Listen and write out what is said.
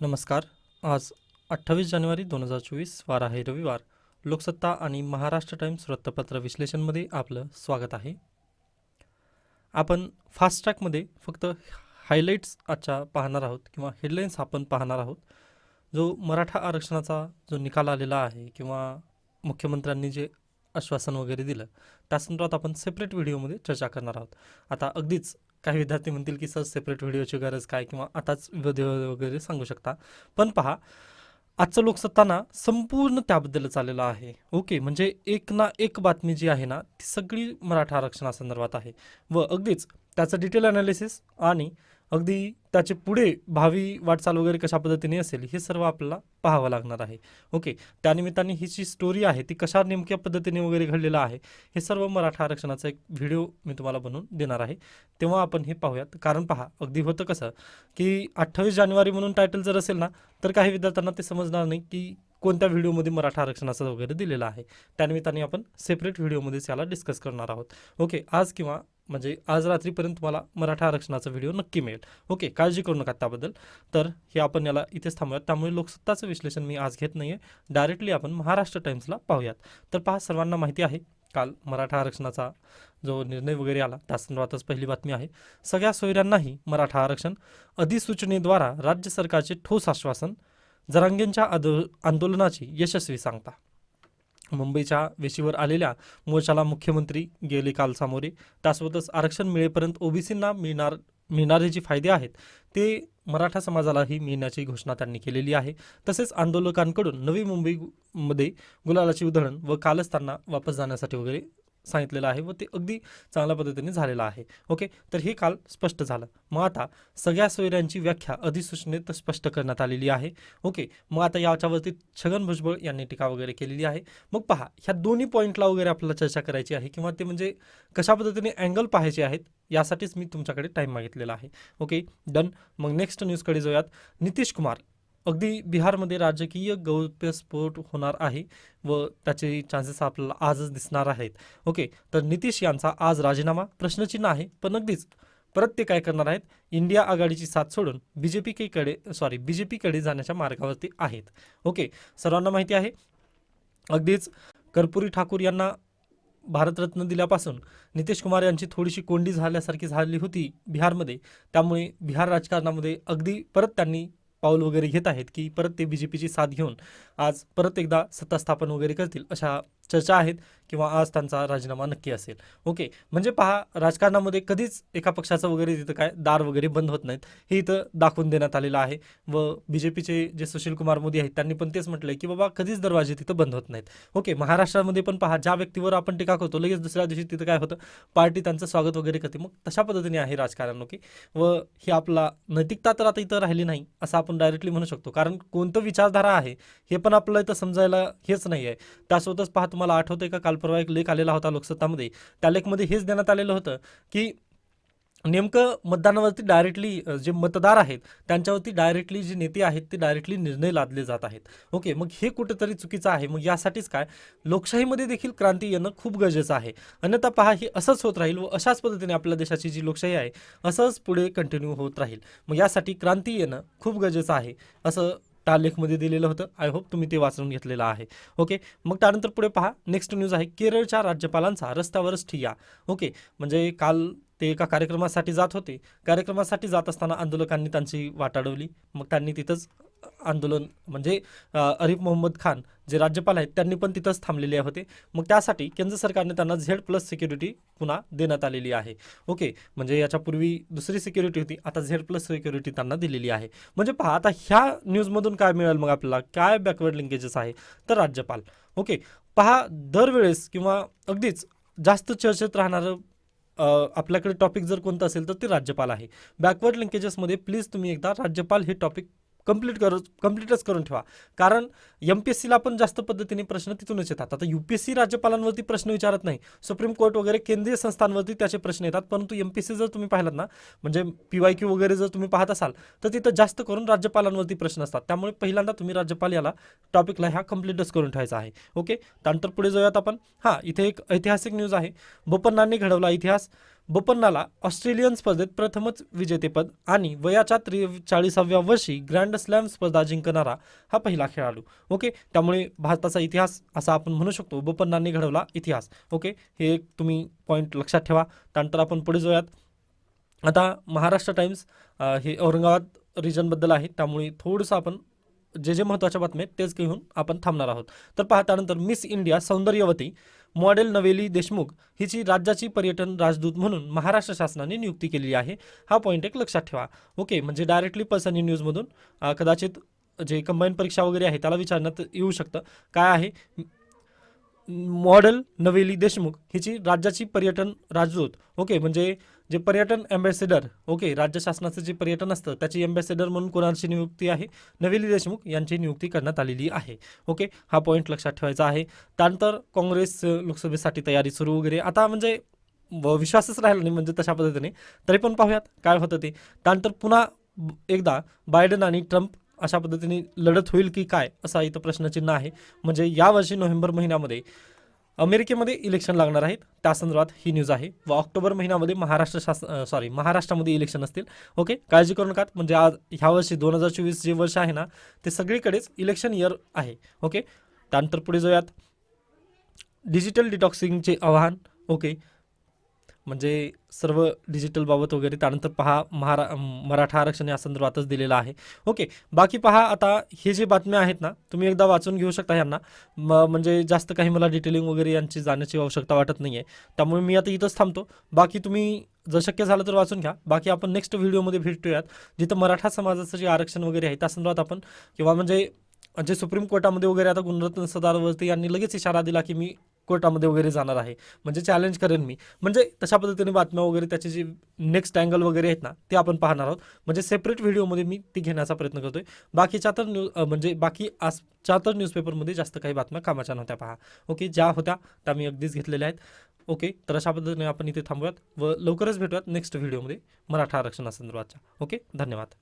नमस्कार. आज अठ्ठावीस जानेवारी दोन हजार चोवीस वार आहे रविवार. लोकसत्ता आणि महाराष्ट्र टाइम्स वृत्तपत्र विश्लेषणमध्ये आपलं स्वागत आहे. आपण फास्ट ट्रॅकमध्ये फक्त हायलाईट्स आजच्या पाहणार आहोत किंवा हेडलाईन्स आपण पाहणार आहोत. जो मराठा आरक्षणाचा जो निकाल आलेला आहे किंवा मुख्यमंत्र्यांनी जे आश्वासन वगैरे दिलं त्या संदर्भात आपण सेपरेट व्हिडिओमध्ये चर्चा करणार आहोत. आता अगदीच काही विद्यार्थी म्हणतील की सर सेपरेट व्हिडिओची गरज काय? किंवा आताच व्हिडिओ वगैरे सांगू शकता. पण पहा आजचं लोकसत्ताना संपूर्ण त्याबद्दलच आलेलं आहे. ओके? म्हणजे एक ना एक बातमी जी आहे ना ती सगळी मराठा आरक्षणासंदर्भात आहे. व अगदीच त्याचं डिटेल अनालिसिस आणि अगदी त्याचे पुढे भावी वाटचाल वगैरे कशा पद्धतीने असेल हे सर्व आपल्याला पाहावं लागणार आहे. ओके त्यानिमित्ताने ही जी स्टोरी आहे ती कशा नेमक्या पद्धतीने वगैरे घडलेलं आहे हे सर्व मराठा आरक्षणाचा एक व्हिडिओ मी तुम्हाला बनवून देणार आहे. तेव्हा आपण हे पाहूयात. कारण पहा अगदी होतं कसं की अठ्ठावीस जानेवारी म्हणून टायटल जर असेल ना तर काही विद्यार्थ्यांना ते समजणार नाही की कोणत्या व्हिडिओमध्ये मराठा आरक्षणाचं वगैरे दिलेलं आहे. त्यानिमित्ताने आपण सेपरेट व्हिडिओमध्येच याला डिस्कस करणार आहोत. ओके आज किंवा म्हणजे आज रात्रीपर्यंत तुम्हाला मराठा आरक्षणाचा व्हिडिओ नक्की मिळेल. ओके काळजी करू नका त्याबद्दल. तर हे आपण याला इथेच थांबूयात. त्यामुळे लोकसत्ताचं विश्लेषण मी आज घेत नाही आहे डायरेक्टली आपण महाराष्ट्र टाइम्सला पाहूयात. तर पहा सर्वांना माहिती आहे काल मराठा आरक्षणाचा जो निर्णय वगैरे आला त्या संदर्भातच पहिली बातमी आहे. सगळ्या सोयऱ्यांनाही मराठा आरक्षण अधिसूचनेद्वारा राज्य सरकारचे ठोस आश्वासन जरांगेंच्या आंदोलनाची यशस्वी सांगता. मुंबईच्या वेशीवर आलेल्या मोर्चाला मुख्यमंत्री गेले काल सामोरे. त्यासोबतच आरक्षण मिळेपर्यंत ओबीसींना मिळणार मिळणारे जे फायदे आहेत ते मराठा समाजालाही मिळण्याची घोषणा त्यांनी केलेली आहे. तसेच आंदोलकांकडून नवी मुंबईमध्ये गुलालाची उधळण व कालच त्यांना वापस जाण्यासाठी वगैरे सांगितलेलं आहे व ते अगदी चांगल्या पद्धतीने झालेलं आहे. ओके? तर हे काल स्पष्ट झालं. मग आता सगळ्या सोयऱ्यांची व्याख्या अधिसूचनेत स्पष्ट करण्यात आलेली आहे. ओके? मग आता याच्यावरती छगन भुजबळ यांनी टीका वगैरे केलेली आहे. मग पहा ह्या दोन्ही पॉईंटला वगैरे आपल्याला चर्चा करायची आहे किंवा ते म्हणजे कशा पद्धतीने अँगल पाहायचे आहेत यासाठीच मी तुमच्याकडे टाईम मागितलेला आहे. ओके? डन मग नेक्स्ट न्यूजकडे जाऊयात. नितीश कुमार अगदी बिहारमध्ये राजकीय गौप्यस्फोट होणार आहे व त्याचे चान्सेस आपल्याला आजच दिसणार आहेत. ओके तर नितीश यांचा आज राजीनामा प्रश्नचिन्ह आहे पण अगदीच परत ते काय करणार आहेत? इंडिया आघाडीची साथ सोडून B J पीकडे sorry B J पीकडे जाण्याच्या मार्गावरती आहेत. ओके सर्वांना माहिती आहे अगदीच कर्पुरी ठाकूर यांना भारतरत्न दिल्यापासून नितीश कुमार यांची थोडीशी कोंडी झाल्यासारखी झाली होती बिहारमध्ये. त्यामुळे बिहार राजकारणामध्ये अगदी परत त्यांनी पाऊल वगैरे घेत आहेत की परत ते बी जे पीची साथ घेऊन आज परत एकदा सत्ता स्थापन वगैरे करतील अशा चर्चा आहेत किंवा आज त्यांचा राजीनामा नक्की असेल. ओके म्हणजे पहा राजकारणामध्ये कधीच एका पक्षाचं वगैरे तिथं काय दार वगैरे बंद होत नाहीत. हे इथं दाखवून देण्यात आलेलं आहे व बी जे पीचे जे सुशील कुमार मोदी आहेत त्यांनी पण तेच म्हटलंय की बाबा कधीच दरवाजे तिथं बंद होत नाहीत. ओके महाराष्ट्रामध्ये पण पहा ज्या व्यक्तीवर आपण टीका करतो लगेच दुसऱ्या दिवशी तिथं काय होतं पार्टी त्यांचं स्वागत वगैरे करते. मग तशा पद्धतीने आहे राजकारण ओके? व ही आपला नैतिकता तर आता इथं राहिली नाही असं आपण डायरेक्टली म्हणू शकतो. कारण कोणतं विचारधारा आहे हे पण आपलं इथं समजायला हेच नाही आहे त्यासोबतच पाहतो तुम्हाला आठवतं का? काल परवा एक लेख आलेला होता लोकसत्तामध्ये. त्या लेखमध्ये हेच देण्यात आलेलं होतं की नेमकं मतदानावरती डायरेक्टली जे मतदार आहेत त्यांच्यावरती डायरेक्टली जे नेते आहेत ते डायरेक्टली निर्णय लादले जात आहेत. ओके मग हे कुठेतरी चुकीचं आहे. मग यासाठीच काय? लोकशाहीमध्ये देखील क्रांती येणं खूप गरजेचं आहे. अन्यथा पहा हे असंच होत राहील व अशाच पद्धतीने आपल्या देशाची जी लोकशाही आहे असंच पुढे कंटिन्यू होत राहील. मग यासाठी क्रांती येणं खूप गरजेचं आहे असं लेखमध्ये दिलेलं होतं. आय होप तुम्ही ते वाचून घेतलेलं आहे. ओके मग त्यानंतर पुढे पहा. नेक्स्ट न्यूज आहे. केरळच्या राज्यपालांचा रस्त्यावरच ठिया. ओके म्हणजे काल ते एका कार्यक्रमासाठी जात होते. कार्यक्रमासाठी जात असताना आंदोलकांनी त्यांची वाट अडवली. मग त्यांनी तिथंच आंदोलन म्हणजे अरिफ मोहम्मद खान जे राज्यपाल आहेत त्यांनी पण तिथंच थांबलेले होते. मग त्यासाठी केंद्र सरकारने त्यांना झेड प्लस सिक्युरिटी पुन्हा देण्यात आलेली आहे. ओके म्हणजे याच्यापूर्वी दुसरी सिक्युरिटी होती आता झेड प्लस सिक्युरिटी त्यांना दिलेली आहे. म्हणजे पहा आता ह्या न्यूजमधून काय मिळेल मग आपल्याला? काय बॅकवर्ड लिंकेजेस आहे? तर राज्यपाल. ओके पहा दरवेळेस किंवा अगदीच जास्त चर्चेत राहणारं आपल्याकडे टॉपिक जर कोणतं असेल तर ते राज्यपाल आहे. बॅकवर्ड लिंकेजेसमध्ये प्लीज तुम्ही एकदा राज्यपाल हे टॉपिक कंप्लीट कर कंप्लीटच करून ठेवा. कारण एम पी एस सीला पण जास्त पद्धतीने प्रश्न तिथूनच येतात. आता यू पी एस सी राज्यपालांवरती प्रश्न विचारत नाही. सुप्रीम कोर्ट वगैरे केंद्रीय संस्थांवरती त्याचे प्रश्न येतात. परंतु एम पी एस सी जर तुम्ही पाहिलात ना म्हणजे पी वाय क्यू वगैरे जर तुम्ही पाहत असाल तर तिथं जास्त करून राज्यपालांवरती प्रश्न असतात. त्यामुळे पहिल्यांदा तुम्ही राज्यपाल याला टॉपिकला ह्या कम्प्लीटच करून ठेवायचा आहे. ओके त्यानंतर पुढे जाऊयात आपण. हां इथे एक ऐतिहासिक न्यूज आहे. बोपन्नांनी घडवला इतिहास. बोपन्नाला ऑस्ट्रेलियन स्पर्धेत प्रथमच विजेतेपद आणि वयाच्या त्रेचाळीसाव्या वर्षी ग्रँड स्लॅम स्पर्धा जिंकणारा हा पहिला खेळाडू. ओके? त्यामुळे भारताचा इतिहास असा आपण म्हणू शकतो बोपन्नांनी घडवला इतिहास. ओके? हे एक तुम्ही पॉईंट लक्षात ठेवा. त्यानंतर आपण पुढे जाऊयात. आता महाराष्ट्र टाइम्स हे औरंगाबाद रिजनबद्दल आहे. त्यामुळे थोडंसं आपण जे जे महत्त्वाच्या बातम्या आहेत तेच घेऊन आपण थांबणार आहोत. तर पहा त्यानंतर मिस इंडिया सौंदर्यवती. मॉडेल नवेली देशमुख हिची राज्याची पर्यटन राजदूत म्हणून महाराष्ट्र शासनाने नियुक्ती केलेली आहे. हा पॉईंट एक लक्षात ठेवा. ओके म्हणजे डायरेक्टली पर्सनली न्यूजमधून कदाचित जे कंबाईन परीक्षा वगैरे आहे त्याला विचारण्यात येऊ शकतं. काय आहे? मॉडेल नवेली देशमुख हिची राज्याची पर्यटन राजदूत. ओके म्हणजे जे पर्यटन अँबॅसेडर ओके राज्य शासनाचं जे पर्यटन असतं त्याची अँबॅसेडर म्हणून कोणाची नियुक्ती आहे? नवेली देशमुख यांची नियुक्ती करण्यात आलेली आहे ओके हा पॉईंट लक्षात ठेवायचा आहे. त्यानंतर काँग्रेस लोकसभेसाठी तयारी सुरू वगैरे. आता म्हणजे व- विश्वासच राहिला नाही म्हणजे तशा पद्धतीने. तरी पण पाहूयात काय होतं ते. त्यानंतर पुन्हा एकदा बायडन आणि ट्रम्प अशा पद्धतीने लढत होईल की काय असा इथं प्रश्नचिन्ह आहे. म्हणजे यावर्षी नोव्हेंबर महिन्यामध्ये अमेरिकेमध्ये इलेक्शन लागणार आहेत. त्या संदर्भात ही न्यूज आहे. व ऑक्टोबर महिन्यामध्ये महाराष्ट्र शासन सॉरी महाराष्ट्रामध्ये इलेक्शन असतील. ओके काळजी करू नका. म्हणजे आज ह्या वर्षी दोन हजार चोवीस जे वर्ष आहे ना ते सगळीकडेच इलेक्शन इयर आहे. ओके त्यानंतर पुढे जाऊयात. डिजिटल डिटॉक्सिंगचे आव्हान. ओके म्हणजे सर्व डिजिटल बाबत वगैरे त्यानंतर पहा महारा मराठा आरक्षण या संदर्भातच दिलेलं आहे. ओके बाकी पहा आता हे जे बातम्या आहेत ना तुम्ही एकदा वाचून घेऊ शकता यांना म म्हणजे जास्त काही मला डिटेलिंग वगैरे यांची जाण्याची आवश्यकता वाटत नाही आहे त्यामुळे मी आता इथंच थांबतो. बाकी तुम्ही जर शक्य झालं तर वाचून घ्या. बाकी आपण नेक्स्ट व्हिडिओमध्ये भेटूयात. जिथं मराठा समाजाचं जे आरक्षण वगैरे आहे त्या संदर्भात आपण किंवा म्हणजे जे सुप्रीम कोर्टामध्ये वगैरे आता गुणरत्न सदारवरती यांनी लगेच इशारा दिला की मी कोर्टामध्ये वगैरे जाणार आहे. म्हणजे चॅलेंज करेन मी. म्हणजे तशा पद्धतीने बातम्या वगैरे त्याचे जे नेक्स्ट अँगल वगैरे आहेत ना ते आपण पाहणार आहोत. म्हणजे सेपरेट व्हिडिओमध्ये मी ती घेण्याचा प्रयत्न करतोय. बाकीच्या तर न्यूज म्हणजे बाकी आजच्या तर न्यूजपेपरमध्ये जास्त काही बातम्या कामाच्या नव्हत्या पहा. ओके ज्या होत्या त्या मी अगदीच घेतलेल्या आहेत. ओके तर अशा पद्धतीने आपण इथे थांबूयात व लवकरच भेटूयात नेक्स्ट व्हिडिओमध्ये मराठा आरक्षणासंदर्भातच्या. ओके धन्यवाद.